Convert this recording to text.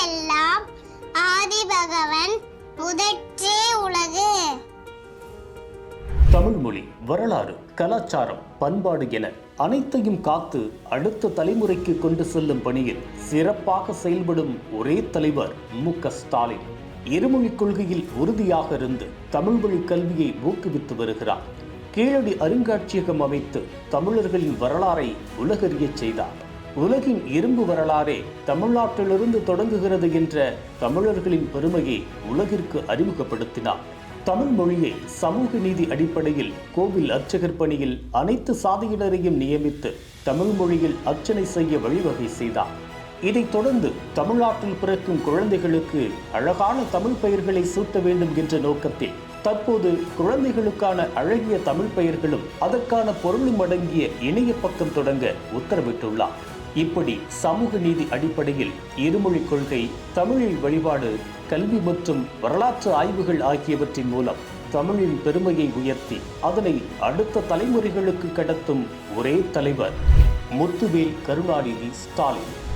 உயிரெல்லாம் ஆதிபகவன் முதற்றே உலகு. தமிழ் மொழி வரலாறு கலாச்சாரம் பண்பாடு என அனைத்தையும் காத்து அடுத்த தலைமுறைக்கு கொண்டு செல்லும் பணியில் சிறப்பாக செயல்படும் ஒரே தலைவர் மு க ஸ்டாலின். இருமொழிக் கொள்கையில் உறுதியாக இருந்து தமிழ் மொழி கல்வியை ஊக்குவித்து வருகிறார். கீழடி அருங்காட்சியகம் அமைத்து தமிழர்களின் வரலாறை உலகறியச் செய்தார். உலகின் இரும்பு வரலாறே தமிழ்நாட்டிலிருந்து தொடங்குகிறது என்ற தமிழர்களின் பெருமையை உலகிற்கு அறிமுகப்படுத்தினார். தமிழ் மொழியை சமூக நீதி அடிப்படையில் கோவில் அர்ச்சகர் பணியில் அனைத்து சாதியினரையும் நியமித்து தமிழ் மொழியில் அர்ச்சனை செய்ய வழிவகை செய்தார். இதைத் தொடர்ந்து தமிழ்நாட்டில் பிறக்கும் குழந்தைகளுக்கு அழகான தமிழ் பெயர்களை சூட்ட வேண்டும் என்ற நோக்கத்தில் தற்போது குழந்தைகளுக்கான அழகிய தமிழ் பெயர்களும் அதற்கான பொருளும் அடங்கிய இணைய பக்கம் தொடங்க உத்தரவிட்டுள்ளார். இப்படி சமூக நீதி அடிப்படையில் இருமொழிக் கொள்கை தமிழில் வழிபாடு கல்வி மற்றும் வரலாற்று ஆய்வுகள் ஆகியவற்றின் மூலம் தமிழின் பெருமையை உயர்த்தி அதனை அடுத்த தலைமுறைகளுக்கு கடத்தும் ஒரே தலைவர் முத்துவேல் கருணாநிதி ஸ்டாலின்.